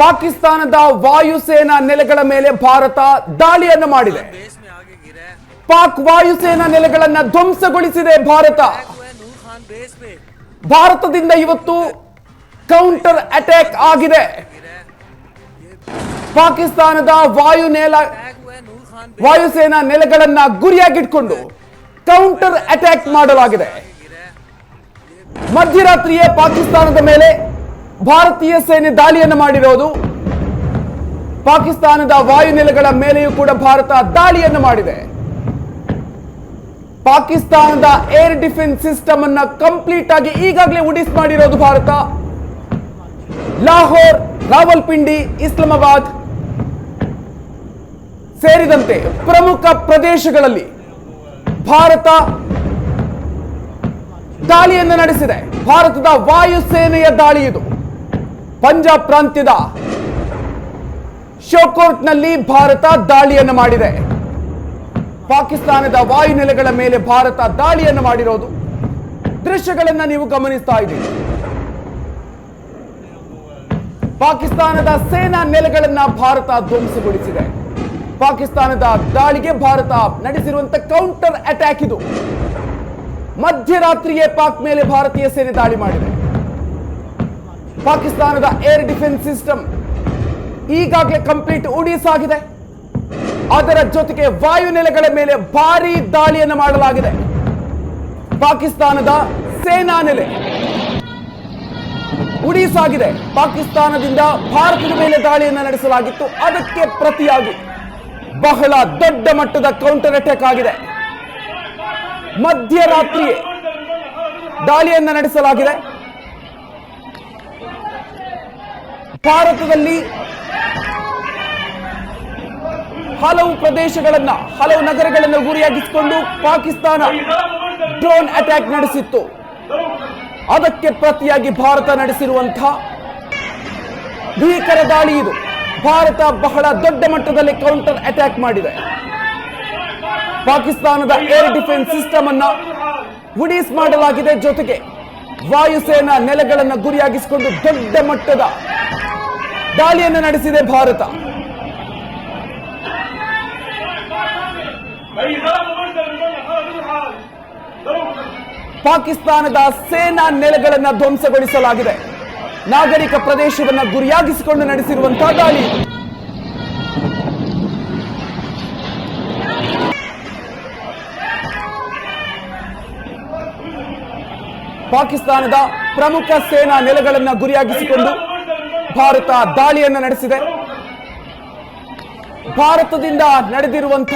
ಪಾಕಿಸ್ತಾನದ ವಾಯುಸೇನಾ ನೆಲೆಗಳ ಮೇಲೆ ಭಾರತ ದಾಳಿಯನ್ನು ಮಾಡಿದೆ. ಪಾಕ್ ವಾಯುಸೇನಾ ನೆಲೆಗಳನ್ನು ಧ್ವಂಸಗೊಳಿಸಿದೆ ಭಾರತ. ಭಾರತದಿಂದ ಇವತ್ತು ಕೌಂಟರ್ ಅಟ್ಯಾಕ್ ಆಗಿದೆ. ಪಾಕಿಸ್ತಾನದ ವಾಯು ನೆಲ, ವಾಯುಸೇನಾ ನೆಲೆಗಳನ್ನ ಗುರಿಯಾಗಿಟ್ಕೊಂಡು ಕೌಂಟರ್ ಅಟ್ಯಾಕ್ ಮಾಡಲಾಗಿದೆ. ಮಧ್ಯರಾತ್ರಿಯೇ ಪಾಕಿಸ್ತಾನದ ಮೇಲೆ ಭಾರತೀಯ ಸೇನೆ ದಾಳಿಯನ್ನು ಮಾಡಿರೋದು. ಪಾಕಿಸ್ತಾನದ ವಾಯುನೆಲೆಗಳ ಮೇಲೆಯೂ ಕೂಡ ಭಾರತ ದಾಳಿಯನ್ನು ಮಾಡಿದೆ. ಪಾಕಿಸ್ತಾನದ ಏರ್ ಡಿಫೆನ್ಸ್ ಸಿಸ್ಟಮ್ ಅನ್ನ ಕಂಪ್ಲೀಟ್ ಆಗಿ ಈಗಾಗಲೇ ಉಡಿಸ್ ಮಾಡಿರೋದು ಭಾರತ. ಲಾಹೋರ್, ರಾವಲ್ಪಿಂಡಿ, ಇಸ್ಲಾಮಾಬಾದ್ ಸೇರಿದಂತೆ ಪ್ರಮುಖ ಪ್ರದೇಶಗಳಲ್ಲಿ ಭಾರತ ದಾಳಿಯನ್ನು ನಡೆಸಿದೆ. ಭಾರತದ ವಾಯುಸೇನೆಯ ದಾಳಿ ಇದು. ಪಂಜಾಬ್ ಪ್ರಾಂತ್ಯದ ಶೋಕೋಟ್ನಲ್ಲಿ ಭಾರತ ದಾಳಿಯನ್ನು ಮಾಡಿದೆ. ಪಾಕಿಸ್ತಾನದ ವಾಯುನೆಲೆಗಳ ಮೇಲೆ ಭಾರತ ದಾಳಿಯನ್ನು ಮಾಡಿರೋದು. ದೃಶ್ಯಗಳನ್ನು ನೀವು ಗಮನಿಸ್ತಾ ಇದ್ದೀರಿ. ಪಾಕಿಸ್ತಾನದ ಸೇನಾ ನೆಲೆಗಳನ್ನ ಭಾರತ ಧ್ವಂಸಗೊಳಿಸಿದೆ. ಪಾಕಿಸ್ತಾನದ ದಾಳಿಗೆ ಭಾರತ ನಡೆಸಿರುವಂತ ಕೌಂಟರ್ ಅಟ್ಯಾಕ್ ಇದು. ಮಧ್ಯರಾತ್ರಿಯೇ ಪಾಕ್ ಮೇಲೆ ಭಾರತೀಯ ಸೇನೆ ದಾಳಿ ಮಾಡಿದೆ. ಪಾಕಿಸ್ತಾನದ ಏರ್ ಡಿಫೆನ್ಸ್ ಸಿಸ್ಟಮ್ ಈಗಾಗಲೇ ಕಂಪ್ಲೀಟ್ ಉಡೀಸ್ ಆಗಿದೆ ಅದರ ಜೊತೆಗೆ ವಾಯುನೆಲೆಗಳ ಮೇಲೆ ಭಾರಿ ದಾಳಿಯನ್ನು ಮಾಡಲಾಗಿದೆ. ಪಾಕಿಸ್ತಾನದ ಸೇನಾ ನೆಲೆ ಉಡೀಸ್ ಆಗಿದೆ ಪಾಕಿಸ್ತಾನದಿಂದ ಭಾರತದ ಮೇಲೆ ದಾಳಿಯನ್ನು ನಡೆಸಲಾಗಿತ್ತು. ಅದಕ್ಕೆ ಪ್ರತಿಯಾಗಿ ಬಹಳ ದೊಡ್ಡ ಮಟ್ಟದ ಕೌಂಟರ್ ಅಟ್ಯಾಕ್ ಆಗಿದೆ. ಮಧ್ಯರಾತ್ರಿಯೇ ದಾಳಿಯನ್ನು ನಡೆಸಲಾಗಿದೆ. ಭಾರತದಲ್ಲಿ ಹಲವು ಪ್ರದೇಶಗಳನ್ನ, ಹಲವು ನಗರಗಳನ್ನು ಗುರಿಯಾಗಿಸಿಕೊಂಡು ಪಾಕಿಸ್ತಾನ ಡ್ರೋನ್ ಅಟ್ಯಾಕ್ ನಡೆಸಿತ್ತು. ಅದಕ್ಕೆ ಪ್ರತಿಯಾಗಿ ಭಾರತ ನಡೆಸಿರುವಂತಹ ಭೀಕರ ದಾಳಿ ಇದು. ಭಾರತ ಬಹಳ ದೊಡ್ಡ ಮಟ್ಟದಲ್ಲಿ ಕೌಂಟರ್ ಅಟ್ಯಾಕ್ ಮಾಡಿದೆ. ಪಾಕಿಸ್ತಾನದ ಏರ್ ಡಿಫೆನ್ಸ್ ಸಿಸ್ಟಮ್ ಅನ್ನ ಉಡೀಸ್ ಮಾಡಲಾಗಿದೆ ಜೊತೆಗೆ ವಾಯುಸೇನಾ ನೆಲೆಗಳನ್ನು ಗುರಿಯಾಗಿಸಿಕೊಂಡು ದೊಡ್ಡ ಮಟ್ಟದ ದಾಳಿಯನ್ನು ನಡೆಸಿದೆ ಭಾರತ. ಪಾಕಿಸ್ತಾನದ ಸೇನಾ ನೆಲೆಗಳನ್ನು ಧ್ವಂಸಗೊಳಿಸಲಾಗಿದೆ. ನಾಗರಿಕ ಪ್ರದೇಶವನ್ನು ಗುರಿಯಾಗಿಸಿಕೊಂಡು ನಡೆಸಿರುವಂತಹ ದಾಳಿ. ಪಾಕಿಸ್ತಾನದ ಪ್ರಮುಖ ಸೇನಾ ನೆಲೆಗಳನ್ನು ಗುರಿಯಾಗಿಸಿಕೊಂಡು ಭಾರತ ದಾಳಿಯನ್ನು ನಡೆಸಿದೆ. ಭಾರತದಿಂದ ನಡೆದಿರುವಂತ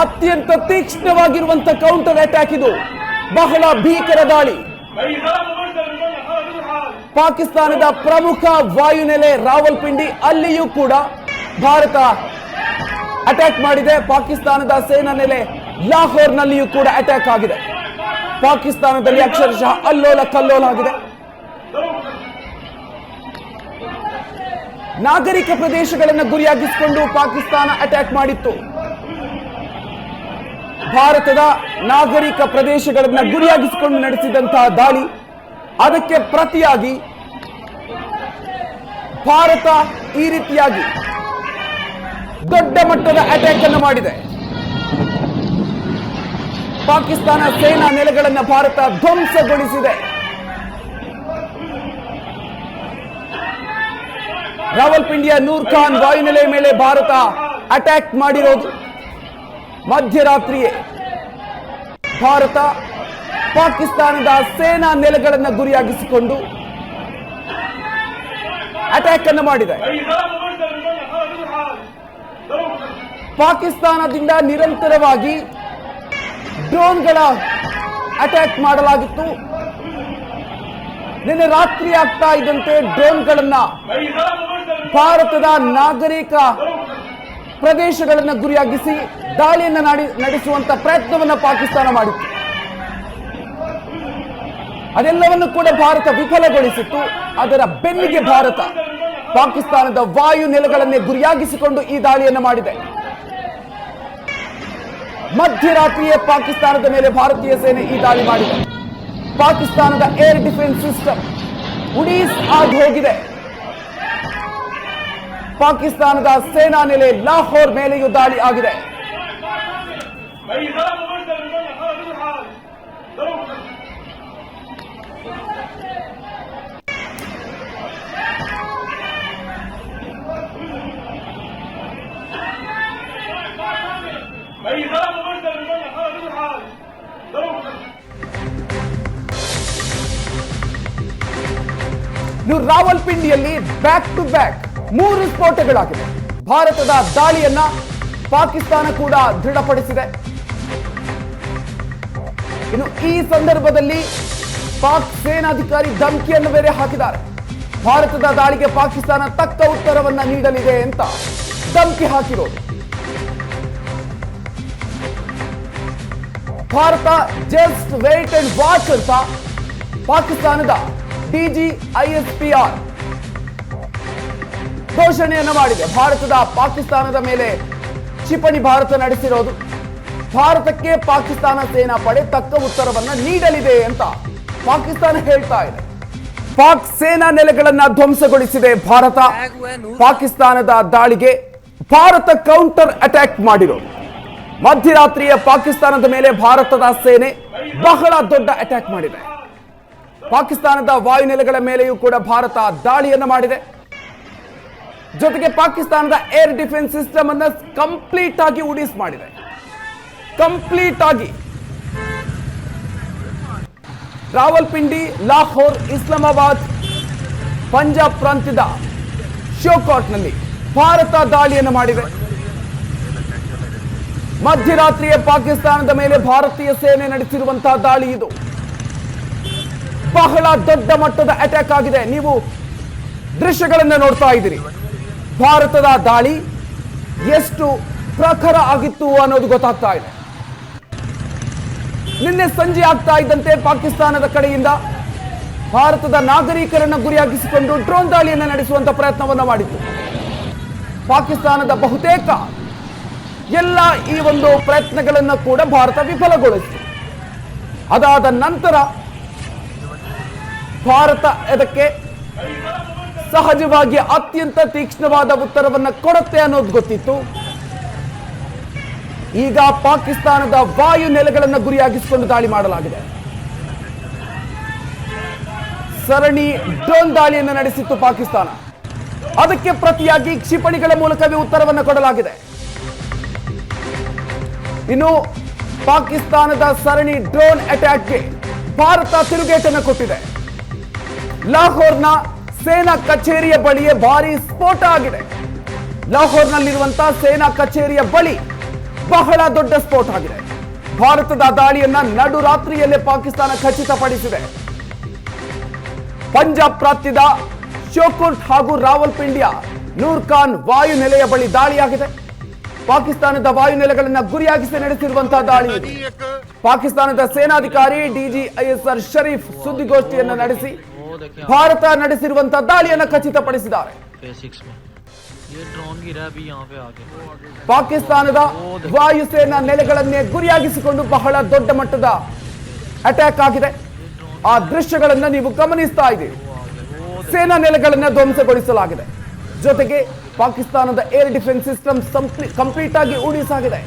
ಅತ್ಯಂತ ತೀಕ್ಷ್ಣವಾಗಿರುವಂತ ಕೌಂಟರ್ ಅಟ್ಯಾಕ್ ಇದು. ಬಹಳ ಭೀಕರ ದಾಳಿ. ಪಾಕಿಸ್ತಾನದ ಪ್ರಮುಖ ವಾಯುನೆಲೆ ರಾವಲ್ಪಿಂಡಿ ಅಲ್ಲಿಯೂ ಕೂಡ ಭಾರತ ಅಟ್ಯಾಕ್ ಮಾಡಿದೆ. ಪಾಕಿಸ್ತಾನದ ಸೇನಾ ನೆಲೆ ಲಾಹೋರ್ನಲ್ಲಿಯೂ ಕೂಡ ಅಟ್ಯಾಕ್ ಆಗಿದೆ. ಪಾಕಿಸ್ತಾನದಲ್ಲಿ ಅಕ್ಷರಶಃ ಅಲ್ಲೋಲ ಕಲ್ಲೋಲ ಆಗಿದೆ. ನಾಗರಿಕ ಪ್ರದೇಶಗಳನ್ನು ಗುರಿಯಾಗಿಸಿಕೊಂಡು ಪಾಕಿಸ್ತಾನ ಅಟ್ಯಾಕ್ ಮಾಡಿತ್ತು. ಭಾರತದ ನಾಗರಿಕ ಪ್ರದೇಶಗಳನ್ನು ಗುರಿಯಾಗಿಸಿಕೊಂಡು ನಡೆಸಿದಂತಹ ದಾಳಿ, ಅದಕ್ಕೆ ಪ್ರತಿಯಾಗಿ ಭಾರತ ಈ ರೀತಿಯಾಗಿ ದೊಡ್ಡ ಮಟ್ಟದ ಅಟ್ಯಾಕ್ ಅನ್ನು ಮಾಡಿದೆ. ಪಾಕಿಸ್ತಾನ ಸೇನಾ ನೆಲೆಗಳನ್ನು ಭಾರತ ಧ್ವಂಸಗೊಳಿಸಿದೆ. ರಾವಲ್ಪಿಂಡಿಯ ನೂರ್ ಖಾನ್ ವಾಯುನೆಲೆ ಮೇಲೆ ಭಾರತ ಅಟ್ಯಾಕ್ ಮಾಡಿರೋದು. ಮಧ್ಯರಾತ್ರಿಯೇ. ಭಾರತ ಪಾಕಿಸ್ತಾನದ ಸೇನಾ ನೆಲೆಗಳನ್ನು ಗುರಿಯಾಗಿಸಿಕೊಂಡು ಅಟ್ಯಾಕ್ ಅನ್ನು ಮಾಡಿದೆ. ಪಾಕಿಸ್ತಾನದಿಂದ ನಿರಂತರವಾಗಿ ಡ್ರೋನ್ಗಳ ಅಟ್ಯಾಕ್ ಮಾಡಲಾಗಿತ್ತು. ನಿನ್ನೆ ರಾತ್ರಿ ಆಗ್ತಾ ಇದ್ದಂತೆ ಡ್ರೋನ್ಗಳನ್ನ ಭಾರತದ ನಾಗರಿಕ ಪ್ರದೇಶಗಳನ್ನು ಗುರಿಯಾಗಿಸಿ ದಾಳಿಯನ್ನು ನಾಡಿ ನಡೆಸುವಂತ ಪ್ರಯತ್ನವನ್ನು ಪಾಕಿಸ್ತಾನ ಮಾಡಿತ್ತು. ಅದೆಲ್ಲವನ್ನು ಕೂಡ ಭಾರತ ವಿಫಲಗೊಳಿಸಿತ್ತು. ಅದರ ಬೆನ್ನಿಗೆ ಭಾರತ ಪಾಕಿಸ್ತಾನದ ವಾಯು ನೆಲೆಗಳನ್ನೇ ಗುರಿಯಾಗಿಸಿಕೊಂಡು ಈ ದಾಳಿಯನ್ನು ಮಾಡಿದೆ. ಮಧ್ಯರಾತ್ರಿಯೇ ಪಾಕಿಸ್ತಾನದ ಮೇಲೆ ಭಾರತೀಯ ಸೇನೆ ಈ ದಾಳಿ ಮಾಡಿದೆ. ಪಾಕಿಸ್ತಾನದ ಏರ್ ಡಿಫೆನ್ಸ್ ಸಿಸ್ಟಮ್ ಉಡೀಸ್ ಆಗಿ ಹೋಗಿದೆ. पाकिस्तान सेना ने लाहौर मेले दाड़ी आगे रावलपिंडली बैक टू बैक ಮೂರು ಸ್ಫೋಟಗಳಾಗಿವೆ. ಭಾರತದ ದಾಳಿಯನ್ನ ಪಾಕಿಸ್ತಾನ ಕೂಡ ದೃಢಪಡಿಸಿದೆ. ಇನ್ನು ಈ ಸಂದರ್ಭದಲ್ಲಿ ಪಾಕ್ ಸೇನಾಧಿಕಾರಿ ಧಮಕಿಯನ್ನು ಬೇರೆ ಹಾಕಿದ್ದಾರೆ. ಭಾರತದ ದಾಳಿಗೆ ಪಾಕಿಸ್ತಾನ ತಕ್ಕ ಉತ್ತರವನ್ನ ನೀಡಲಿದೆ ಅಂತ ಧಮಕಿ ಹಾಕಿರೋದು. ಭಾರತ ಜಸ್ಟ್ ವೇಟ್ ಅಂಡ್ ವಾಚ್ ಅಂತ ಪಾಕಿಸ್ತಾನದ ಡಿಜಿ ಐಎಸ್ಪಿಆರ್ ಘೋಷಣೆಯನ್ನು ಮಾಡಿದೆ. ಭಾರತದ ಪಾಕಿಸ್ತಾನದ ಮೇಲೆ ಕ್ಷಿಪಣಿ ಭಾರತ ನಡೆಸಿರೋದು. ಭಾರತಕ್ಕೆ ಪಾಕಿಸ್ತಾನ ಸೇನಾ ಪಡೆ ತಕ್ಕ ಉತ್ತರವನ್ನು ನೀಡಲಿದೆ ಅಂತ ಪಾಕಿಸ್ತಾನ ಹೇಳ್ತಾ ಇದೆ. ಪಾಕ್ ಸೇನಾ ನೆಲೆಗಳನ್ನ ಧ್ವಂಸಗೊಳಿಸಿದೆ ಭಾರತ. ಪಾಕಿಸ್ತಾನದ ದಾಳಿಗೆ ಭಾರತ ಕೌಂಟರ್ ಅಟ್ಯಾಕ್ ಮಾಡಿರೋದು. ಮಧ್ಯರಾತ್ರಿಯ ಪಾಕಿಸ್ತಾನದ ಮೇಲೆ ಭಾರತದ ಸೇನೆ ಬಹಳ ದೊಡ್ಡ ಅಟ್ಯಾಕ್ ಮಾಡಿದೆ. ಪಾಕಿಸ್ತಾನದ ವಾಯುನೆಲೆಗಳ ಮೇಲೆಯೂ ಕೂಡ ಭಾರತ ದಾಳಿಯನ್ನು ಮಾಡಿದೆ. ಜೊತೆಗೆ ಪಾಕಿಸ್ತಾನದ ಏರ್ ಡಿಫೆನ್ಸ್ ಸಿಸ್ಟಮ್ ಅನ್ನ ಕಂಪ್ಲೀಟ್ ಆಗಿ ಉಡೀಸ್ ಮಾಡಿದೆ. ಕಂಪ್ಲೀಟ್ ಆಗಿ. ರಾವಲ್ಪಿಂಡಿ, ಲಾಹೋರ್, ಇಸ್ಲಾಮಾಬಾದ್, ಪಂಜಾಬ್ ಪ್ರಾಂತ್ಯದ ಶೋಕಾಟ್ನಲ್ಲಿ ಭಾರತ ದಾಳಿಯನ್ನು ಮಾಡಿದೆ. ಮಧ್ಯರಾತ್ರಿಯ ಪಾಕಿಸ್ತಾನದ ಮೇಲೆ ಭಾರತೀಯ ಸೇನೆ ನಡೆಸಿರುವಂತಹ ದಾಳಿ ಇದು. ಬಹಳ ದೊಡ್ಡ ಮಟ್ಟದ ಅಟ್ಯಾಕ್ ಆಗಿದೆ. ನೀವು ದೃಶ್ಯಗಳನ್ನು ನೋಡ್ತಾ ಇದ್ದೀರಿ. ಭಾರತದ ದಾಳಿ ಎಷ್ಟು ಪ್ರಖರ ಆಗಿತ್ತು ಅನ್ನೋದು ಗೊತ್ತಾಗ್ತಾ ಇದೆ. ನಿನ್ನೆ ಸಂಜೆ ಆಗ್ತಾ ಇದ್ದಂತೆ ಪಾಕಿಸ್ತಾನದ ಕಡೆಯಿಂದ ಭಾರತದ ನಾಗರಿಕರನ್ನು ಗುರಿಯಾಗಿಸಿಕೊಂಡು ಡ್ರೋನ್ ದಾಳಿಯನ್ನು ನಡೆಸುವಂತ ಪ್ರಯತ್ನವನ್ನು ಮಾಡಿತ್ತು. ಪಾಕಿಸ್ತಾನದ ಬಹುತೇಕ ಎಲ್ಲ ಈ ಒಂದು ಪ್ರಯತ್ನಗಳನ್ನು ಕೂಡ ಭಾರತ ವಿಫಲಗೊಳಿಸಿತು. ಅದಾದ ನಂತರ ಭಾರತ ಇದಕ್ಕೆ ಸಹಜವಾಗಿ ಅತ್ಯಂತ ತೀಕ್ಷ್ಣವಾದ ಉತ್ತರವನ್ನ ಕೊಡುತ್ತೆ ಅನ್ನೋದು ಗೊತ್ತಿತ್ತು. ಈಗ ಪಾಕಿಸ್ತಾನದ ವಾಯು ನೆಲೆಗಳನ್ನು ಗುರಿಯಾಗಿಸಿಕೊಂಡು ದಾಳಿ ಮಾಡಲಾಗಿದೆ. ಸರಣಿ ಡ್ರೋನ್ ದಾಳಿಯನ್ನು ನಡೆಸಿತ್ತು ಪಾಕಿಸ್ತಾನ. ಅದಕ್ಕೆ ಪ್ರತಿಯಾಗಿ ಕ್ಷಿಪಣಿಗಳ ಮೂಲಕವೇ ಉತ್ತರವನ್ನು ಕೊಡಲಾಗಿದೆ. ಇನ್ನು ಪಾಕಿಸ್ತಾನದ ಸರಣಿ ಡ್ರೋನ್ ಅಟ್ಯಾಕ್ಗೆ ಭಾರತ ತಿರುಗೇಟನ್ನು ಕೊಟ್ಟಿದೆ. ಲಾಹೋರ್ನ ಸೇನಾ ಕಚೇರಿಯ ಬಳಿಯೇ ಭಾರಿ ಸ್ಫೋಟ ಆಗಿದೆ. ಲಾಹೋರ್ನಲ್ಲಿರುವಂತಹ ಸೇನಾ ಕಚೇರಿಯ ಬಳಿ ಬಹಳ ದೊಡ್ಡ ಸ್ಫೋಟ ಆಗಿದೆ. ಭಾರತದ ದಾಳಿಯನ್ನ ನಡು ರಾತ್ರಿಯಲ್ಲೇ ಪಾಕಿಸ್ತಾನ ಖಚಿತಪಡಿಸಿದೆ. ಪಂಜಾಬ್ ಪ್ರಾಂತ್ಯದ ಶೋಕುರ್ಟ್ ಹಾಗೂ ರಾವಲ್ಪಿಂಡಿಯ ನೂರ್ ಖಾನ್ ವಾಯುನೆಲೆಯ ಬಳಿ ದಾಳಿಯಾಗಿದೆ. ಪಾಕಿಸ್ತಾನದ ವಾಯುನೆಲೆಗಳನ್ನ ಗುರಿಯಾಗಿಸಿ ನಡೆಸಿರುವಂತಹ ದಾಳಿ ಪಾಕಿಸ್ತಾನದ ಸೇನಾಧಿಕಾರಿ ಡಿಜಿ ಐಎಸ್ಆರ್ ಶರೀಫ್ ಸುದ್ದಿಗೋಷ್ಠಿಯನ್ನು ನಡೆಸಿ ಭಾರತ ನಡೆಸಿರುವಂತ ದಾಳಿಯನ್ನು ಖಚಿತಪಡಿಸಿದ್ದಾರೆ. ಪಾಕಿಸ್ತಾನದ ವಾಯುಸೇನಾ ನೆಲೆಗಳನ್ನೇ ಗುರಿಯಾಗಿಸಿಕೊಂಡು ಬಹಳ ದೊಡ್ಡ ಮಟ್ಟದ ಅಟ್ಯಾಕ್ ಆಗಿದೆ. ಆ ದೃಶ್ಯಗಳನ್ನು ನೀವು ಗಮನಿಸ್ತಾ ಇದೆ ಸೇನಾ ನೆಲೆಗಳನ್ನ ಧ್ವಂಸಗೊಳಿಸಲಾಗಿದೆ. ಜೊತೆಗೆ ಪಾಕಿಸ್ತಾನದ ಏರ್ ಡಿಫೆನ್ಸ್ ಸಿಸ್ಟಮ್ ಕಂಪ್ಲೀಟ್ ಆಗಿ ಉಳಿಸಾಗಿದೆ.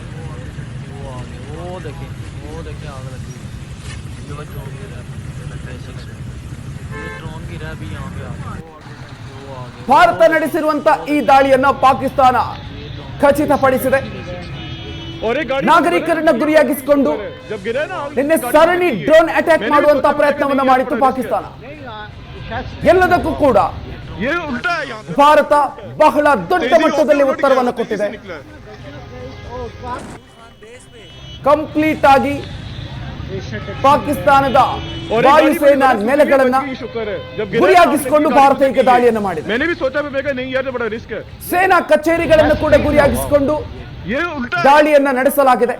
ಭಾರತ ನಡೆಸಿರುವಂತ ಈ ದಾಳಿಯನ್ನ ಪಾಕಿಸ್ತಾನ ಖಚಿತಪಡಿಸಿದೆ. ನಾಗರಿಕರನ್ನ ಗುರಿಯಾಗಿಸಿಕೊಂಡು ನಿನ್ನೆ ಸರಣಿ ಡ್ರೋನ್ ಅಟ್ಯಾಕ್ ಮಾಡುವಂತ ಪ್ರಯತ್ನವನ್ನ ಮಾಡಿತ್ತು ಪಾಕಿಸ್ತಾನ. ಎಲ್ಲದಕ್ಕೂ ಕೂಡ ಭಾರತ ಬಹಳ ದೊಡ್ಡ ಮಟ್ಟದಲ್ಲಿ ಉತ್ತರವನ್ನು ಕೊಟ್ಟಿದೆ. ಕಂಪ್ಲೀಟ್ ಆಗಿ ಪಾಕಿಸ್ತಾನದ ವಾಯುಸೇನಾ ನೆಲೆಗಳನ್ನ ಗುರಿಯಾಗಿಸಿಕೊಂಡು ಭಾರತ ಈಗ ದಾಳಿಯನ್ನು ಮಾಡಿದೆ. ಸೇನಾ ಕಚೇರಿಗಳನ್ನು ಕೂಡ ಗುರಿಯಾಗಿಸಿಕೊಂಡು ದಾಳಿಯನ್ನ ನಡೆಸಲಾಗಿದೆ.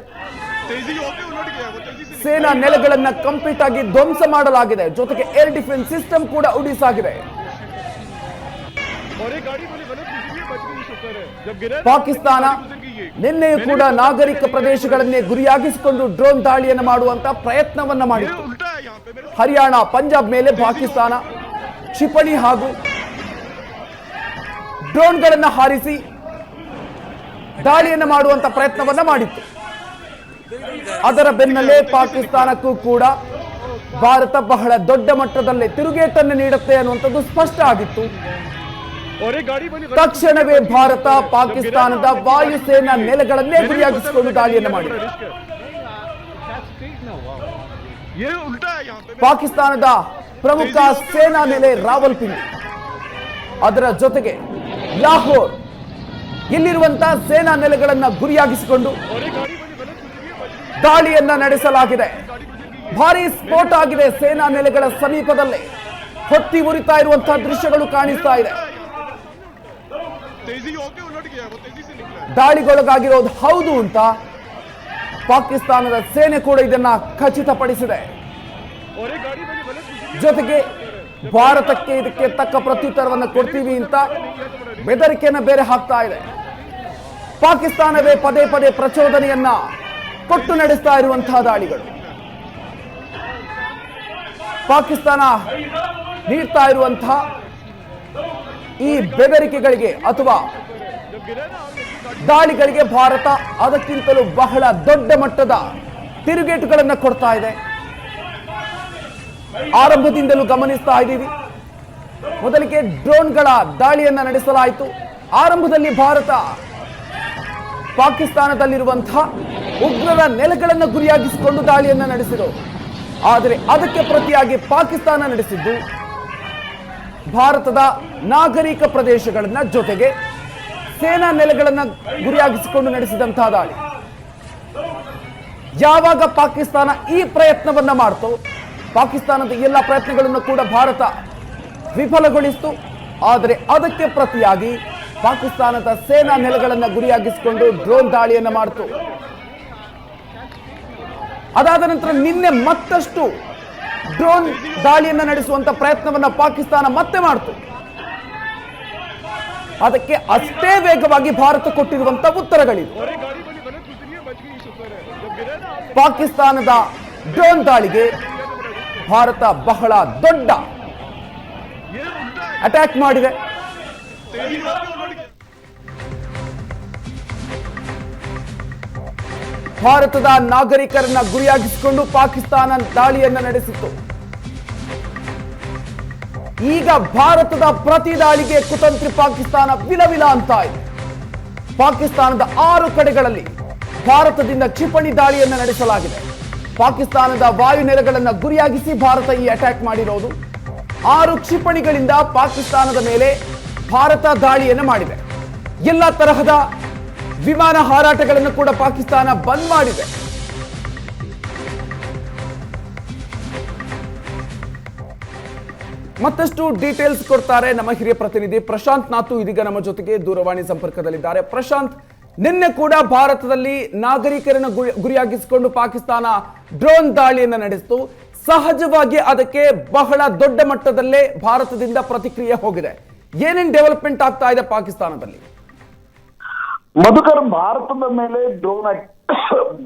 ಸೇನಾ ನೆಲೆಗಳನ್ನ ಕಂಪ್ಲೀಟ್ ಆಗಿ ಧ್ವಂಸ ಮಾಡಲಾಗಿದೆ. ಜೊತೆಗೆ ಏರ್ ಡಿಫೆನ್ಸ್ ಸಿಸ್ಟಮ್ ಕೂಡ ಉಡಿಸಾಗಿದೆ. ಪಾಕಿಸ್ತಾನ ನಿನ್ನೆಯೂ ಕೂಡ ನಾಗರಿಕ ಪ್ರದೇಶಗಳನ್ನೇ ಗುರಿಯಾಗಿಸಿಕೊಂಡು ಡ್ರೋನ್ ದಾಳಿಯನ್ನು ಮಾಡುವಂತ ಪ್ರಯತ್ನವನ್ನ ಮಾಡಿತ್ತು. ಹರಿಯಾಣ ಪಂಜಾಬ್ ಮೇಲೆ ಪಾಕಿಸ್ತಾನ ಕ್ಷಿಪಣಿ ಹಾಗೂ ಡ್ರೋನ್ಗಳನ್ನು ಹಾರಿಸಿ ದಾಳಿಯನ್ನು ಮಾಡುವಂತ ಪ್ರಯತ್ನವನ್ನ ಮಾಡಿತ್ತು. ಅದರ ಬೆನ್ನಲ್ಲೇ ಪಾಕಿಸ್ತಾನಕ್ಕೂ ಕೂಡ ಭಾರತ ಬಹಳ ದೊಡ್ಡ ಮಟ್ಟದಲ್ಲೇ ತಿರುಗೇಟನ್ನು ನೀಡುತ್ತೆ ಅನ್ನುವಂಥದ್ದು ಸ್ಪಷ್ಟ ಆಗಿತ್ತು. ತಕ್ಷಣವೇ ಭಾರತ ಪಾಕಿಸ್ತಾನದ ವಾಯುಸೇನಾ ನೆಲೆಗಳನ್ನೇ ಗುರಿಯಾಗಿಸಿಕೊಂಡು ದಾಳಿಯನ್ನು ಮಾಡಿದೆ ಪಾಕಿಸ್ತಾನದ ಪ್ರಮುಖ ಸೇನಾ ನೆಲೆ ರಾವಲ್ಪಿಂಡಿ. ಅದರ ಜೊತೆಗೆ ಲಾಹೋರ್ ಇಲ್ಲಿರುವಂತಹ ಸೇನಾ ನೆಲೆಗಳನ್ನು ಗುರಿಯಾಗಿಸಿಕೊಂಡು ದಾಳಿಯನ್ನ ನಡೆಸಲಾಗಿದೆ. ಭಾರಿ ಸ್ಫೋಟ ಆಗಿದೆ ಸೇನಾ ನೆಲೆಗಳ ಸಮೀಪದಲ್ಲಿ. ಹೊತ್ತಿ ಉರಿತಾ ಇರುವಂತಹ ದೃಶ್ಯಗಳು ಕಾಣಿಸ್ತಾ ಇದೆ. ದಾಳಿಗೊಳಗಾಗಿರೋದು ಹೌದು ಅಂತ ಪಾಕಿಸ್ತಾನದ ಸೇನೆ ಕೂಡ ಇದನ್ನ ಖಚಿತಪಡಿಸಿದೆ. ಜೊತೆಗೆ ಭಾರತಕ್ಕೆ ಇದಕ್ಕೆ ತಕ್ಕ ಪ್ರತ್ಯುತ್ತರವನ್ನು ಕೊಡ್ತೀವಿ ಅಂತ ಬೆದರಿಕೆಯನ್ನು ಬೇರೆ ಹಾಕ್ತಾ ಇದೆ. ಪಾಕಿಸ್ತಾನವೇ ಪದೇ ಪದೇ ಪ್ರಚೋದನೆಯನ್ನ ಕೊಟ್ಟು ನಡೆಸ್ತಾ ಇರುವಂತಹ ದಾಳಿಗಳು. ಪಾಕಿಸ್ತಾನ ನೀಡ್ತಾ ಇರುವಂತಹ ಈ ಬೆದರಿಕೆಗಳಿಗೆ ಅಥವಾ ದಾಳಿಗಳಿಗೆ ಭಾರತ ಅದಕ್ಕಿಂತಲೂ ಬಹಳ ದೊಡ್ಡ ಮಟ್ಟದ ತಿರುಗೇಟುಗಳನ್ನು ಕೊಡ್ತಾ ಇದೆ. ಆರಂಭದಿಂದಲೂ ಗಮನಿಸ್ತಾ ಇದ್ದೀವಿ. ಮೊದಲಿಗೆ ಡ್ರೋನ್ಗಳ ದಾಳಿಯನ್ನ ನಡೆಸಲಾಯಿತು. ಆರಂಭದಲ್ಲಿ ಭಾರತ ಪಾಕಿಸ್ತಾನದಲ್ಲಿರುವಂತಹ ಉಗ್ರರ ನೆಲೆಗಳನ್ನು ಗುರಿಯಾಗಿಸಿಕೊಂಡು ದಾಳಿಯನ್ನ ನಡೆಸಿದರು ಆದರೆ ಅದಕ್ಕೆ ಪ್ರತಿಯಾಗಿ ಪಾಕಿಸ್ತಾನ ನಡೆಸಿದ್ದು ಭಾರತದ ನಾಗರಿಕ ಪ್ರದೇಶಗಳನ್ನ ಜೊತೆಗೆ ಸೇನಾ ನೆಲೆಗಳನ್ನ ಗುರಿಯಾಗಿಸಿಕೊಂಡು ನಡೆಸಿದಂತಹ ದಾಳಿ. ಯಾವಾಗ ಪಾಕಿಸ್ತಾನ ಈ ಪ್ರಯತ್ನವನ್ನ ಮಾಡ್ತೋ, ಪಾಕಿಸ್ತಾನದ ಎಲ್ಲ ಪ್ರಯತ್ನಗಳನ್ನು ಕೂಡ ಭಾರತ ವಿಫಲಗೊಳಿಸಿತು. ಆದರೆ ಅದಕ್ಕೆ ಪ್ರತಿಯಾಗಿ ಪಾಕಿಸ್ತಾನದ ಸೇನಾ ನೆಲೆಗಳನ್ನ ಗುರಿಯಾಗಿಸಿಕೊಂಡು ಡ್ರೋನ್ ದಾಳಿಯನ್ನು ಮಾಡಿತು. ಅದಾದ ನಂತರ ನಿನ್ನೆ ಮತ್ತಷ್ಟು ಡ್ರೋನ್ ದಾಳಿಯನ್ನ ನಡೆಸುವಂತ ಪ್ರಯತ್ನವನ್ನ ಪಾಕಿಸ್ತಾನ ಮತ್ತೆ ಮಾಡಿತು. ಅದಕ್ಕೆ ಅಷ್ಟೇ ವೇಗವಾಗಿ ಭಾರತ ಕೊಟ್ಟಿರುವಂತಹ ಉತ್ತರಗಳಿವೆ. ಪಾಕಿಸ್ತಾನದ ಡ್ರೋನ್ ದಾಳಿಗೆ ಭಾರತ ಬಹಳ ದೊಡ್ಡ ಅಟ್ಯಾಕ್ ಮಾಡಿದೆ. ಭಾರತದ ನಾಗರಿಕರನ್ನ ಗುರಿಯಾಗಿಸಿಕೊಂಡು ಪಾಕಿಸ್ತಾನ ದಾಳಿಯನ್ನು ನಡೆಸಿತ್ತು. ಈಗ ಭಾರತದ ಪ್ರತಿ ದಾಳಿಗೆ ಕುತಂತ್ರಿ ಪಾಕಿಸ್ತಾನ ವಿಲವಿಲ ಅಂತ ಇದೆ. ಪಾಕಿಸ್ತಾನದ ಆರು ಕಡೆಗಳಲ್ಲಿ ಭಾರತದಿಂದ ಕ್ಷಿಪಣಿ ದಾಳಿಯನ್ನು ನಡೆಸಲಾಗಿದೆ. ಪಾಕಿಸ್ತಾನದ ವಾಯು ನೆಲೆಗಳನ್ನು ಗುರಿಯಾಗಿಸಿ ಭಾರತ ಈ ಅಟ್ಯಾಕ್ ಮಾಡಿರೋದು. ಆರು ಕ್ಷಿಪಣಿಗಳಿಂದ ಪಾಕಿಸ್ತಾನದ ಮೇಲೆ ಭಾರತ ದಾಳಿಯನ್ನು ಮಾಡಿದೆ. ಎಲ್ಲ ತರಹದ ವಿಮಾನ ಹಾರಾಟಗಳನ್ನು ಕೂಡ ಪಾಕಿಸ್ತಾನ ಬಂದ್ ಮಾಡಿದೆ. ಮತ್ತಷ್ಟು ಡೀಟೇಲ್ಸ್ ಕೊಡ್ತಾರೆ ನಮ್ಮ ಹಿರಿಯ ಪ್ರತಿನಿಧಿ ಪ್ರಶಾಂತ್ ನಾತು ಇದೀಗ ನಮ್ಮ ಜೊತೆಗೆ ದೂರವಾಣಿ ಸಂಪರ್ಕದಲ್ಲಿದ್ದಾರೆ. ಪ್ರಶಾಂತ್, ನಿನ್ನೆ ಕೂಡ ಭಾರತದಲ್ಲಿ ನಾಗರಿಕರನ್ನು ಗುರಿ- ಗುರಿಯಾಗಿಸಿಕೊಂಡು ಪಾಕಿಸ್ತಾನ ಡ್ರೋನ್ ದಾಳಿಯನ್ನು ನಡೆಸಿತು. ಸಹಜವಾಗಿ ಅದಕ್ಕೆ ಬಹಳ ದೊಡ್ಡ ಮಟ್ಟದಲ್ಲೇ ಭಾರತದಿಂದ ಪ್ರತಿಕ್ರಿಯೆ ಹೋಗಿದೆ. ಏನೇನ್ ಡೆವಲಪ್ಮೆಂಟ್ ಆಗ್ತಾ ಇದೆ ಪಾಕಿಸ್ತಾನದಲ್ಲಿ? ಮಧುಕರ್, ಭಾರತದ ಮೇಲೆ ಡ್ರೋನ್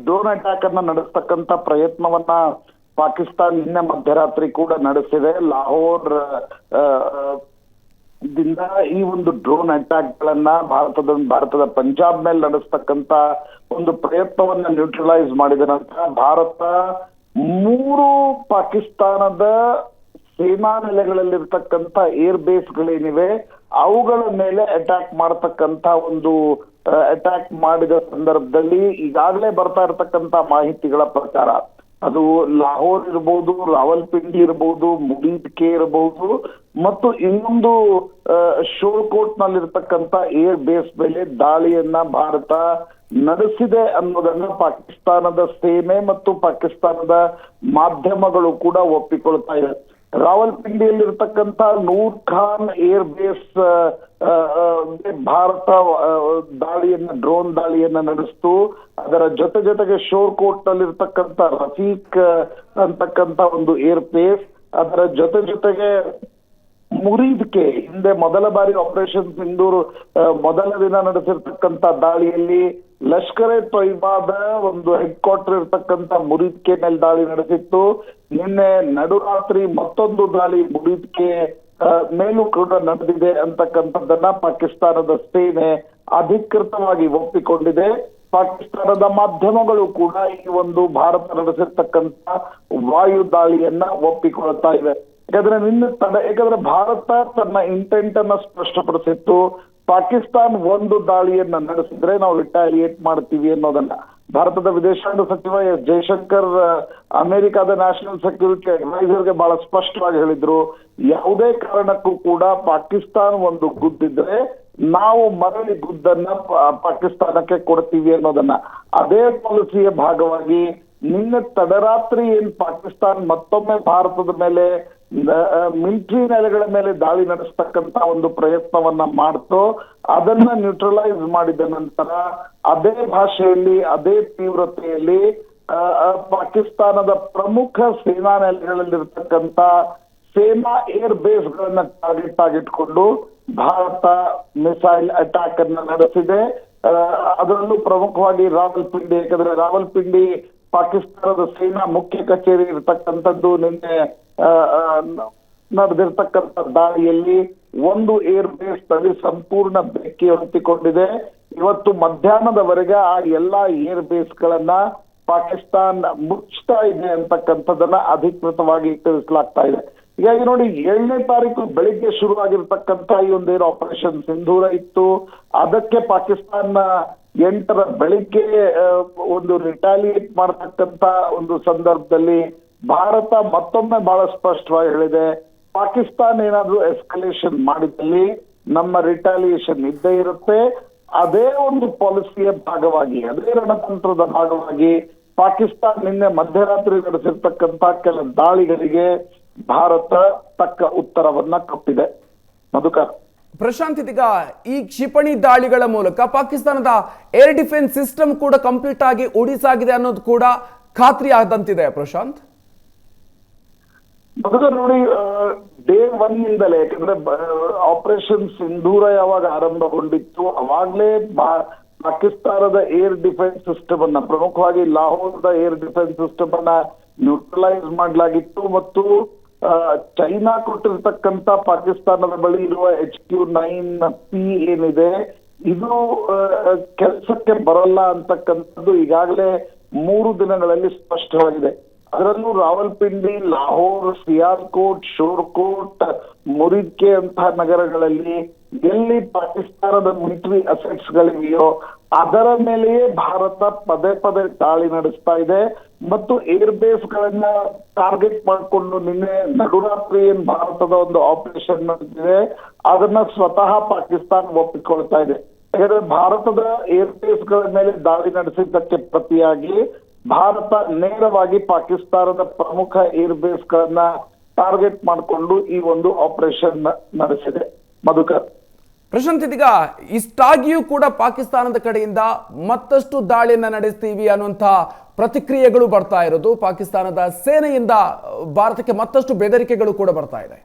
ಡ್ರೋನ್ ಅಟ್ಯಾಕ್ ಅನ್ನ ನಡೆಸ್ತಕ್ಕಂತ ಪ್ರಯತ್ನವನ್ನ ಪಾಕಿಸ್ತಾನ ನಿನ್ನೆ ಮಧ್ಯರಾತ್ರಿ ಕೂಡ ನಡೆಸಿದೆ. ಲಾಹೋರ್ ದಿಂದ ಈ ಒಂದು ಡ್ರೋನ್ ಅಟ್ಯಾಕ್ ಗಳನ್ನ ಭಾರತದ ಭಾರತದ ಪಂಜಾಬ್ ಮೇಲೆ ನಡೆಸ್ತಕ್ಕಂತ ಒಂದು ಪ್ರಯತ್ನವನ್ನ ನ್ಯೂಟ್ರಲೈಸ್ ಮಾಡಿದ ನಂತರ ಭಾರತ ಮೂರು ಪಾಕಿಸ್ತಾನದ ಸೇನಾ ನೆಲೆಗಳಲ್ಲಿರ್ತಕ್ಕಂಥ ಏರ್ ಬೇಸ್ಗಳೇನಿವೆ, ಅವುಗಳ ಮೇಲೆ ಅಟ್ಯಾಕ್ ಮಾಡತಕ್ಕಂತ ಒಂದು ಅಟ್ಯಾಕ್ ಮಾಡಿದ ಸಂದರ್ಭದಲ್ಲಿ ಈಗಾಗಲೇ ಬರ್ತಾ ಇರತಕ್ಕಂತ ಮಾಹಿತಿಗಳ ಪ್ರಕಾರ ಅದು ಲಾಹೋರ್ ಇರಬಹುದು ರಾವಲ್ಪಿಂಡಿ ಇರಬಹುದು ಮುಡೀದ್ಕೆ ಇರಬಹುದು ಮತ್ತು ಇನ್ನೊಂದು ಶೋರ್ಕೋಟ್ ನಲ್ಲಿರ್ತಕ್ಕಂಥ ಏರ್ ಬೇಸ್ ಮೇಲೆ ದಾಳಿಯನ್ನ ಭಾರತ ನಡೆಸಿದೆ ಅನ್ನೋದನ್ನ ಪಾಕಿಸ್ತಾನದ ಸೇನೆ ಮತ್ತು ಪಾಕಿಸ್ತಾನದ ಮಾಧ್ಯಮಗಳು ಕೂಡ ಒಪ್ಪಿಕೊಳ್ತಾ ಇದೆ ರಾವಲ್ಪಿಂಡಿಯಲ್ಲಿರ್ತಕ್ಕಂಥ ನೂರ್ ಖಾನ್ ಏರ್ ಬೇಸ್ ಭಾರತ ದಾಳಿಯನ್ನ, ಡ್ರೋನ್ ದಾಳಿಯನ್ನ ನಡೆಸ್ತು. ಅದರ ಜೊತೆ ಜೊತೆಗೆ ಶೋರ್ಕೋಟ್ ನಲ್ಲಿರ್ತಕ್ಕಂಥ ರಫೀಕ್ ಅಂತಕ್ಕಂಥ ಒಂದು ಏರ್ ಬೇಸ್ ಅದರ ಜೊತೆ ಜೊತೆಗೆ ಮುರೀದ್ಕೆ, ಹಿಂದೆ ಮೊದಲ ಬಾರಿ ಆಪರೇಷನ್ ಸಿಂಧೂರು ಮೊದಲ ದಿನ ನಡೆಸಿರ್ತಕ್ಕಂತ ದಾಳಿಯಲ್ಲಿ ಲಷ್ಕರ್ ಎ ತೊಯ್ಬಾದ ಒಂದು ಹೆಡ್ ಕ್ವಾರ್ಟರ್ ಇರ್ತಕ್ಕಂತ ಮುರಿದ್ಕೆ ಮೇಲೆ ದಾಳಿ ನಡೆಸಿತ್ತು. ನಿನ್ನೆ ನಡುರಾತ್ರಿ ಮತ್ತೊಂದು ದಾಳಿ ಮುರಿದ್ಕೆ ಮೇಲೂ ಕೂಡ ನಡೆದಿದೆ ಅಂತಕ್ಕಂಥದ್ದನ್ನ ಪಾಕಿಸ್ತಾನದ ಸೇನೆ ಅಧಿಕೃತವಾಗಿ ಒಪ್ಪಿಕೊಂಡಿದೆ. ಪಾಕಿಸ್ತಾನದ ಮಾಧ್ಯಮಗಳು ಕೂಡ ಈ ಒಂದು ಭಾರತ ನಡೆಸಿರ್ತಕ್ಕಂಥ ವಾಯು ದಾಳಿಯನ್ನ ಒಪ್ಪಿಕೊಳ್ತಾ ಇವೆ. ಯಾಕಂದ್ರೆ ನಿನ್ನ ತಡ ಯಾಕಂದ್ರೆ ಭಾರತ ತನ್ನ ಇಂಟೆಂಟ್ ಅನ್ನ ಸ್ಪಷ್ಟಪಡಿಸಿತ್ತು. ಪಾಕಿಸ್ತಾನ್ ಒಂದು ದಾಳಿಯನ್ನ ನಡೆಸಿದ್ರೆ ನಾವು ರಿಟಾಲಿಯೇಟ್ ಮಾಡ್ತೀವಿ ಅನ್ನೋದನ್ನ. ಭಾರತದ ವಿದೇಶಾಂಗ ಸಚಿವ ಎಸ್ ಜೈಶಂಕರ್ ಅಮೆರಿಕದ ನ್ಯಾಷನಲ್ ಸೆಕ್ಯೂರಿಟಿ ಅಡ್ವೈಸರ್ಗೆ ಬಹಳ ಸ್ಪಷ್ಟವಾಗಿ ಹೇಳಿದ್ರು. ಯಾವುದೇ ಕಾರಣಕ್ಕೂ ಕೂಡ ಪಾಕಿಸ್ತಾನ್ ಒಂದು ಗುದ್ದಿದ್ರೆ ನಾವು ಮರಳಿ ಗುದ್ದನ್ನ ಪಾಕಿಸ್ತಾನಕ್ಕೆ ಕೊಡ್ತೀವಿ ಅನ್ನೋದನ್ನ. ಅದೇ ಪಾಲಿಸಿಯ ಭಾಗವಾಗಿ ನಿನ್ನೆ ತಡರಾತ್ರಿ ಏನ್ ಪಾಕಿಸ್ತಾನ್ ಮತ್ತೊಮ್ಮೆ ಭಾರತದ ಮೇಲೆ ಮಿಲಿಟರಿ ನೆಲೆಗಳ ಮೇಲೆ ದಾಳಿ ನಡೆಸ್ತಕ್ಕಂತ ಒಂದು ಪ್ರಯತ್ನವನ್ನ ಮಾಡ್ತು, ಅದನ್ನ ನ್ಯೂಟ್ರಲೈಸ್ ಮಾಡಿದ ನಂತರ ಅದೇ ಭಾಷೆಯಲ್ಲಿ, ಅದೇ ತೀವ್ರತೆಯಲ್ಲಿ ಪಾಕಿಸ್ತಾನದ ಪ್ರಮುಖ ಸೇನಾ ನೆಲೆಗಳಲ್ಲಿರ್ತಕ್ಕಂಥ ಸೇನಾ ಏರ್ ಬೇಸ್ ಗಳನ್ನ ಟಾರ್ಗೆಟ್ ಆಗಿಟ್ಕೊಂಡು ಭಾರತ ಮಿಸೈಲ್ ಅಟ್ಯಾಕ್ ಅನ್ನ ನಡೆಸಿದೆ. ಅದರಲ್ಲೂ ಪ್ರಮುಖವಾಗಿ ರಾವಲ್ಪಿಂಡಿ, ಯಾಕಂದ್ರೆ ರಾವಲ್ಪಿಂಡಿ ಪಾಕಿಸ್ತಾನದ ಸೇನಾ ಮುಖ್ಯ ಕಚೇರಿ ಇರತಕ್ಕಂಥದ್ದು ನಿನ್ನೆ ನಡೆದಿರ್ತಕ್ಕಂಥ ದಾಳಿಯಲ್ಲಿ ಒಂದು ಏರ್ ಬೇಸ್ನಲ್ಲಿ ಸಂಪೂರ್ಣ ಬೆಂಕಿ ಹೊತ್ತಿಕೊಂಡಿದೆ ಇವತ್ತು ಮಧ್ಯಾಹ್ನದವರೆಗೆ ಆ ಎಲ್ಲಾ ಏರ್ ಬೇಸ್ ಗಳನ್ನ ಪಾಕಿಸ್ತಾನ್ ಮುಚ್ಚುತ್ತಾ ಇದೆ ಅಂತಕ್ಕಂಥದ್ದನ್ನ ಅಧಿಕೃತವಾಗಿ ತಿಳಿಸಲಾಗ್ತಾ ಇದೆ. ಹೀಗಾಗಿ ನೋಡಿ, ಏಳನೇ ತಾರೀಕು ಬೆಳಿಗ್ಗೆ ಶುರು ಶುರುವಾಗಿರ್ತಕ್ಕಂಥ ಈ ಒಂದೇನು ಆಪರೇಷನ್ ಸಿಂಧೂರ ಇತ್ತು, ಅದಕ್ಕೆ ಪಾಕಿಸ್ತಾನ ಎಂಟರ ಬೆಳಿಗ್ಗೆ ಒಂದು ರಿಟಾಲಿಯೇಟ್ ಮಾಡತಕ್ಕಂತ ಒಂದು ಸಂದರ್ಭದಲ್ಲಿ ಭಾರತ ಮತ್ತೊಮ್ಮೆ ಬಹಳ ಸ್ಪಷ್ಟವಾಗಿ ಹೇಳಿದೆ. ಪಾಕಿಸ್ತಾನ ಏನಾದ್ರೂ ಎಸ್ಕಲೇಷನ್ ಮಾಡಿದಲ್ಲಿ ನಮ್ಮ ರಿಟಾಲಿಯೇಷನ್ ಇದ್ದೇ ಇರುತ್ತೆ. ಅದೇ ಒಂದು ಪಾಲಿಸಿಯ ಭಾಗವಾಗಿ, ಅದೇ ರಣತಂತ್ರದ ಭಾಗವಾಗಿ ಪಾಕಿಸ್ತಾನ ನಿನ್ನೆ ಮಧ್ಯರಾತ್ರಿ ನಡೆಸಿರ್ತಕ್ಕಂತ ಕೆಲ ದಾಳಿಗಳಿಗೆ ಭಾರತ ತಕ್ಕ ಉತ್ತರವನ್ನ ಕೊಟ್ಟಿದೆ. ಮಧುಕರ್. ಪ್ರಶಾಂತ್ ಇದೀಗ ಈ ಕ್ಷಿಪಣಿ ದಾಳಿಗಳ ಮೂಲಕ ಪಾಕಿಸ್ತಾನದ ಏರ್ ಡಿಫೆನ್ಸ್ ಸಿಸ್ಟಮ್ ಕೂಡ ಕಂಪ್ಲೀಟ್ ಆಗಿ ಉಡಿಸಾಗಿದೆ ಅನ್ನೋದು ಕೂಡ ಖಾತ್ರಿ ಆದಂತಿದೆ ಪ್ರಶಾಂತ್. ನೋಡಿ ಡೇ ಒನ್ ಇಂದಲೇ, ಯಾಕಂದ್ರೆ ಆಪರೇಷನ್ ಸಿಂಧೂರ ಯಾವಾಗ ಆರಂಭಗೊಂಡಿತ್ತು, ಅವಾಗ್ಲೇ ಪಾಕಿಸ್ತಾನದ ಏರ್ ಡಿಫೆನ್ಸ್ ಸಿಸ್ಟಮ್ ಅನ್ನ, ಪ್ರಮುಖವಾಗಿ ಲಾಹೋರ್ದ ಏರ್ ಡಿಫೆನ್ಸ್ ಸಿಸ್ಟಮ್ ಅನ್ನ ನ್ಯೂಟ್ರಲೈಸ್ ಮಾಡಲಾಗಿತ್ತು ಮತ್ತು ಚೈನಾ ಕೊಟ್ಟಿರ್ತಕ್ಕಂಥ ಪಾಕಿಸ್ತಾನದ ಬಳಿ ಇರುವ ಎಚ್ ಕ್ಯೂ ನೈನ್ ಪಿ ಏನಿದೆ, ಇದು ಕೆಲಸಕ್ಕೆ ಬರಲ್ಲ ಅಂತಕ್ಕಂಥದ್ದು ಈಗಾಗಲೇ ಮೂರು ದಿನಗಳಲ್ಲಿ ಸ್ಪಷ್ಟವಾಗಿದೆ. ಅದರಲ್ಲೂ ರಾವಲ್ಪಿಂಡಿ, ಲಾಹೋರ್, ಸಿಯಾಲ್ಕೋಟ್, ಶೋರ್ಕೋಟ್ ಮುರಿಕೆ ಅಂತಹ ನಗರಗಳಲ್ಲಿ ಎಲ್ಲಿ ಪಾಕಿಸ್ತಾನದ ಮಿಲಿಟರಿ ಅಸೆಟ್ಸ್ ಗಳಿವೆಯೋ ಅದರ ಮೇಲೆಯೇ ಭಾರತ ಪದೇ ಪದೇ ದಾಳಿ ನಡೆಸ್ತಾ ಇದೆ ಮತ್ತು ಏರ್ ಬೇಸ್ ಗಳನ್ನ ಟಾರ್ಗೆಟ್ ಮಾಡಿಕೊಂಡು ನಿನ್ನೆ ನಡುರಾತ್ರಿ ಏನ್ ಭಾರತದ ಒಂದು ಆಪರೇಷನ್ ನಡೆದಿದೆ, ಅದನ್ನ ಸ್ವತಃ ಪಾಕಿಸ್ತಾನ ಒಪ್ಪಿಕೊಳ್ತಾ ಇದೆ. ಯಾಕಂದ್ರೆ ಭಾರತದ ಏರ್ ಬೇಸ್ಗಳ ಮೇಲೆ ದಾಳಿ ನಡೆಸಿದ್ದಕ್ಕೆ ಪ್ರತಿಯಾಗಿ ಭಾರತ ನೇರವಾಗಿ ಪಾಕಿಸ್ತಾನದ ಪ್ರಮುಖ ಏರ್ ಬೇಸ್ ಗಳನ್ನ ಟಾರ್ಗೆಟ್ ಮಾಡಿಕೊಂಡು ಈ ಒಂದು ಆಪರೇಷನ್ ನಡೆಸಿದೆ. ಮಧುಕರ್. ಪ್ರಶಾಂತ್ ಇದೀಗ ಇಷ್ಟಾಗಿಯೂ ಕೂಡ ಪಾಕಿಸ್ತಾನದ ಕಡೆಯಿಂದ ಮತ್ತಷ್ಟು ದಾಳಿಯನ್ನ ನಡೆಸ್ತೀವಿ ಅನ್ನುವಂಥ ಪ್ರತಿಕ್ರಿಯೆಗಳು ಬರ್ತಾ ಇರೋದು. ಪಾಕಿಸ್ತಾನದ ಸೇನೆಯಿಂದ ಭಾರತಕ್ಕೆ ಮತ್ತಷ್ಟು ಬೆದರಿಕೆಗಳು ಕೂಡ ಬರ್ತಾ ಇದೆ.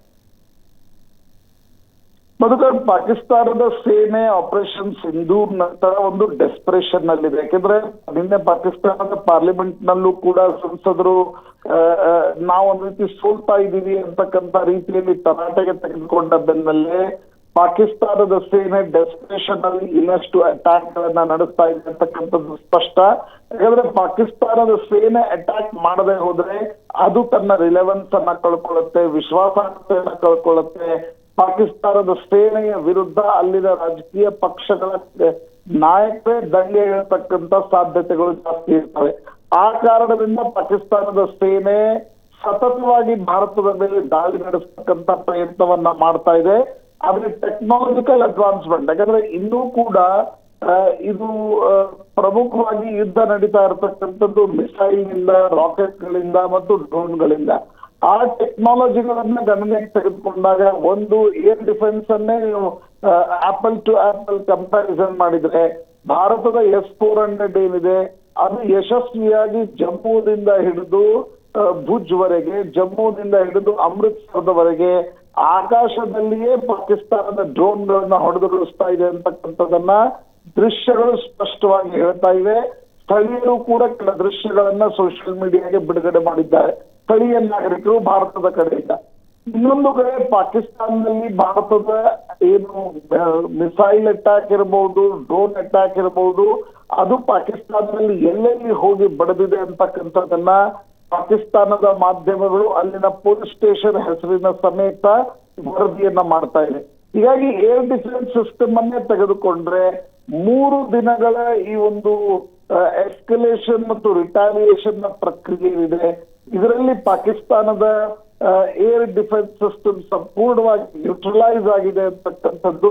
ಮಧುಕರ್, ಪಾಕಿಸ್ತಾನದ ಸೇನೆ ಆಪರೇಷನ್ ಸಿಂಧೂರ್ ನಂತರ ಒಂದು ಡೆಸ್ಪರೇಷನ್ ನಲ್ಲಿದೆ. ಯಾಕೆಂದ್ರೆ ನಿನ್ನೆ ಪಾಕಿಸ್ತಾನದ ಪಾರ್ಲಿಮೆಂಟ್ ನಲ್ಲೂ ಕೂಡ ಸಂಸದರು ನಾವು ಒಂದ್ ರೀತಿ ಸೋಲ್ತಾ ಇದ್ದೀವಿ ಅಂತಕ್ಕಂತ ರೀತಿಯಲ್ಲಿ ತರಾಟೆಗೆ ತೆಗೆದುಕೊಂಡ ಬೆನ್ನಲ್ಲೇ ಪಾಕಿಸ್ತಾನದ ಸೇನೆ ಡೆಸ್ಪರೇಷನ್ ಅಲ್ಲಿ ಇನ್ನಷ್ಟು ಅಟ್ಯಾಕ್ ಗಳನ್ನ ನಡೆಸ್ತಾ ಇದೆ ಅಂತಕ್ಕಂಥದ್ದು ಸ್ಪಷ್ಟ. ಯಾಕಂದ್ರೆ ಪಾಕಿಸ್ತಾನದ ಸೇನೆ ಅಟ್ಯಾಕ್ ಮಾಡದೆ ಹೋದ್ರೆ ಅದು ತನ್ನ ರಿಲೆವೆನ್ಸ್ ಅನ್ನ ಕಳ್ಕೊಳ್ಳುತ್ತೆ, ವಿಶ್ವಾಸಾರ್ಹತೆಯನ್ನ ಕಳ್ಕೊಳ್ಳುತ್ತೆ. ಪಾಕಿಸ್ತಾನದ ಸೇನೆಯ ವಿರುದ್ಧ ಅಲ್ಲಿನ ರಾಜಕೀಯ ಪಕ್ಷಗಳ ನಾಯಕರೇ ದಂಗೆ ಹೇಳ್ತಕ್ಕಂತ ಸಾಧ್ಯತೆಗಳು ಜಾಸ್ತಿ ಇರ್ತವೆ. ಆ ಕಾರಣದಿಂದ ಪಾಕಿಸ್ತಾನದ ಸೇನೆ ಸತತವಾಗಿ ಭಾರತದ ಮೇಲೆ ದಾಳಿ ನಡೆಸ್ತಕ್ಕಂತ ಪ್ರಯತ್ನವನ್ನ ಮಾಡ್ತಾ ಇದೆ. ಆದ್ರೆ ಟೆಕ್ನಾಲಜಿಕಲ್ ಅಡ್ವಾನ್ಸ್ಮೆಂಟ್ ಯಾಕಂದ್ರೆ ಇನ್ನೂ ಕೂಡ ಇದು ಪ್ರಮುಖವಾಗಿ ಯುದ್ಧ ನಡೀತಾ ಇರತಕ್ಕಂಥದ್ದು ಮಿಸೈಲ್ ರಾಕೆಟ್ಗಳಿಂದ ರಾಕೆಟ್ ಗಳಿಂದ ಮತ್ತು ಡ್ರೋನ್ಗಳಿಂದ ಆ ಟೆಕ್ನಾಲಜಿಗಳನ್ನ ಗಣನೆಗೆ ತೆಗೆದುಕೊಂಡಾಗ ಒಂದು ಏರ್ ಡಿಫೆನ್ಸ್ ಅನ್ನೇ ಆಪಲ್ ಟು ಆಪಲ್ ಕಂಪ್ಯಾರಿಸನ್ ಮಾಡಿದ್ರೆ, ಭಾರತದ ಎಸ್ ಫೋರ್ ಹಂಡ್ರೆಡ್ ಏನಿದೆ, ಅದು ಯಶಸ್ವಿಯಾಗಿ ಜಮ್ಮುದಿಂದ ಹಿಡಿದು ಭುಜ್ವರೆಗೆ ಭುಜ್ ವರೆಗೆ, ಜಮ್ಮುದಿಂದ ಹಿಡಿದು ಅಮೃತ್ಸರದವರೆಗೆ ಆಕಾಶದಲ್ಲಿಯೇ ಪಾಕಿಸ್ತಾನದ ಡ್ರೋನ್ಗಳನ್ನ ಹೊಡೆದುಗೊಳಿಸ್ತಾ ಇದೆ ಅಂತಕ್ಕಂಥದ್ದನ್ನ ದೃಶ್ಯಗಳು ಸ್ಪಷ್ಟವಾಗಿ ಹೇಳ್ತಾ ಇವೆ. ಸ್ಥಳೀಯರು ಕೂಡ ಕೆಲ ದೃಶ್ಯಗಳನ್ನ ಸೋಷಿಯಲ್ ಮೀಡಿಯಾಗೆ ಬಿಡುಗಡೆ ಮಾಡಿದ್ದಾರೆ. ಸ್ಥಳೀಯ ನಾಗರಿಕರು ಭಾರತದ ಕಡೆಯಿಂದ ಇನ್ನೊಂದು ಕಡೆ ಪಾಕಿಸ್ತಾನದಲ್ಲಿ ಭಾರತದ ಏನು ಮಿಸೈಲ್ ಅಟ್ಯಾಕ್ ಇರಬಹುದು ಡ್ರೋನ್ ಅಟ್ಯಾಕ್ ಇರಬಹುದು ಅದು ಪಾಕಿಸ್ತಾನದಲ್ಲಿ ಎಲ್ಲೆಲ್ಲಿ ಹೋಗಿ ಬಡದಿದೆ ಅಂತಕ್ಕಂಥದ್ದನ್ನ ಪಾಕಿಸ್ತಾನದ ಮಾಧ್ಯಮಗಳು ಅಲ್ಲಿನ ಪೊಲೀಸ್ ಸ್ಟೇಷನ್ ಹೆಸರಿನ ಸಮೇತ ವರದಿಯನ್ನ ಮಾಡ್ತಾ ಇದೆ. ಹೀಗಾಗಿ ಏರ್ ಡಿಫೆನ್ಸ್ ಸಿಸ್ಟಮ್ ಅನ್ನೇ ತೆಗೆದುಕೊಂಡ್ರೆ ಮೂರು ದಿನಗಳ ಈ ಒಂದು ಎಸ್ಕಲೇಷನ್ ಮತ್ತು ರಿಟಾಲಿಯೇಷನ್ನ ಪ್ರಕ್ರಿಯೆ ಇದೆ ಇದರಲ್ಲಿ ಪಾಕಿಸ್ತಾನದ ಏರ್ ಡಿಫೆನ್ಸ್ ಸಿಸ್ಟಮ್ ಸಂಪೂರ್ಣವಾಗಿ ನ್ಯೂಟ್ರಲೈಸ್ ಆಗಿದೆ ಅಂತಕ್ಕಂಥದ್ದು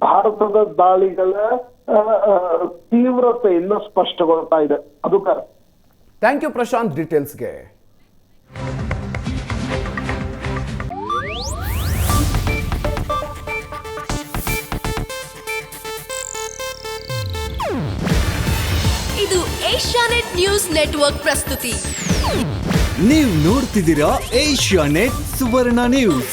ಭಾರತದ ದಾಳಿಗಳ ತೀವ್ರತೆಯಿಂದ ಸ್ಪಷ್ಟಗೊಳ್ತಾ ಇದೆ. ಅದು ಕ- ಥ್ಯಾಂಕ್ ಯು ಪ್ರಶಾಂತ್ ಡೀಟೇಲ್ಸ್ಗೆ ಇದು ಏಷ್ಯಾನೆಟ್ ನ್ಯೂಸ್ ನೆಟ್ವರ್ಕ್ ಪ್ರಸ್ತುತಿ. ನೀವು ನೋಡ್ತಿದ್ದೀರಾ ಏಷ್ಯಾ ನೆಟ್ ಸುವರ್ಣ ನ್ಯೂಸ್